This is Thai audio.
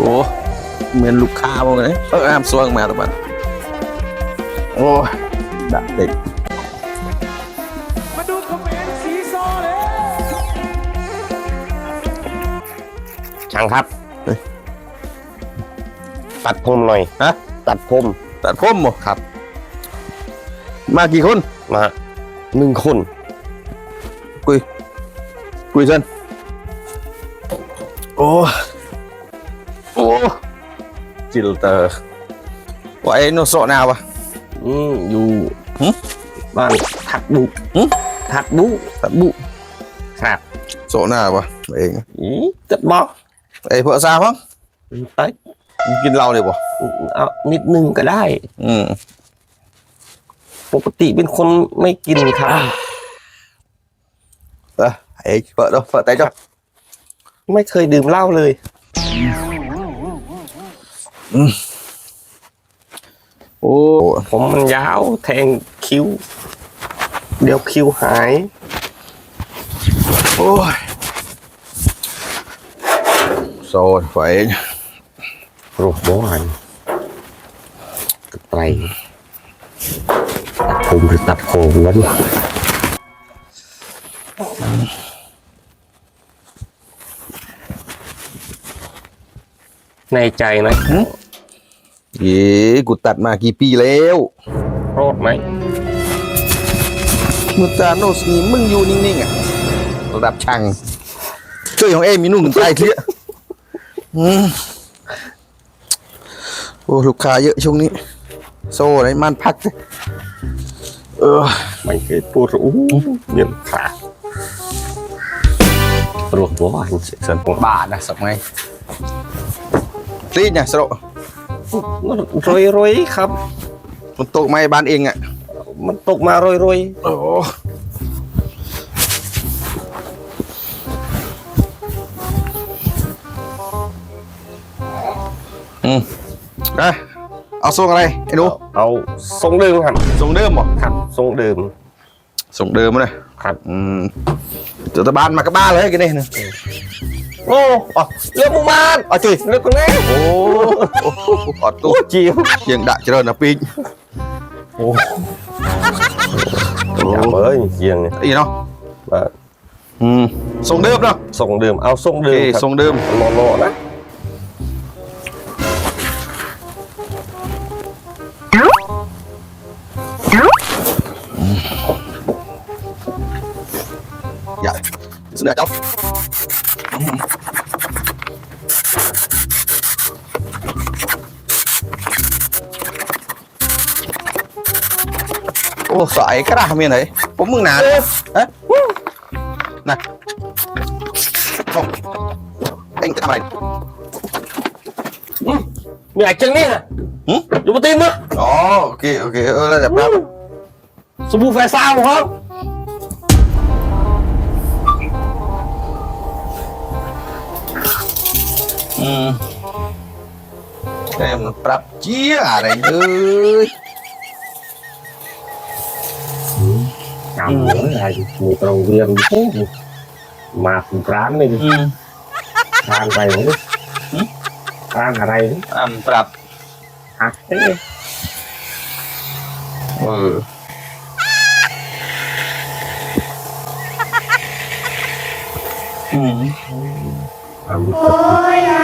โอ้เหมือนลูกค้าบ้างเลยเอออ้ามสวงมาตะบันโอ้ยดักเด็กมาดูคอมเมนต์สีซอเลยช่างครับ ตัดผมหน่อยฮะตัดผมตัดผมบ่ครับ มากี่คนมาหนึ่งคน คุย คุยเส้นโอ้โอ้ จิลเตอร์ว่าไอ้โนโซนาวะอืมอยู่หึบ้านทัดบุหึทัดบุตัดบุครับโซนาวะเองอืมจัดบอกไอ้พวกซาพังไปมึงกินเหล้าเลยบ่เอานิดนึงก็ได้ อืมปกติเป็นคนไม่กินครับเออไอ้เปิดดูเปิดใจจ้ะไม่เคยดื่มเหล้าเลย โอ้ผมมันยาวแทงคิ้ว เดี๋ยวคิ้วหาย โอ้ยโซนไฟรูปบ้านกระไตรตัดผมหรือตัดโคนนั้นในใจนะ เย้กูตัดมากี่ปีแล้วโรดไหมมึงตาโนสนี่มึงอยู่นิ่งๆอะระดับช่างช่วยของเอ็มมีนุ่งถึงใต้เที่ยอืมโอ้ลูกค้าเยอะช่วงนี้ โซ่ไหนมันพักสิเออไม่เคยพูดอู้เงินขาดรวมบ้านเสียสันปวดบาทนะสักไงรีดเนี่ยสโรโรยโรยๆครับ มันตกไม้บ้านเองอะ มันตกมาโรยโรยโอ้อืมไปเอาทรงอะไรไอ้หนูๆเอาทรงเดิมครับทรงเดิมบ่ครับทรงเดิมทรงเดิมเลยครับ อืมเดี๋ยวตะบานมากระบ้านเลยกันนี่นะโอ้อ๋อเรื่องมุมานอ๋อจุย เรื่องคนนี้โอ้โหอดตัวจีบเชียงดะเจริญนะปิงโอ้ยเอ้ยเยียงเนี่ xuống đây cháu ô xoài cái nào miền đấy. Cũng mừng nào đấy. Này không. Anh cái này mày chân đi hả? Ừ? dùng tim á ok ok. Đẹp lắm. Sao buffet sao không? นมั้ย ồ ok ok ơ là đẹp lắm สบู่แฟซ่าของเขา ừ em prap chia à này ơi จำอะไรมีตรงเรียนมาถึงร้านเลย ừ ร้านอะไรวะร้านอะไร em prap หักเอ้ย ừ ừ ทำ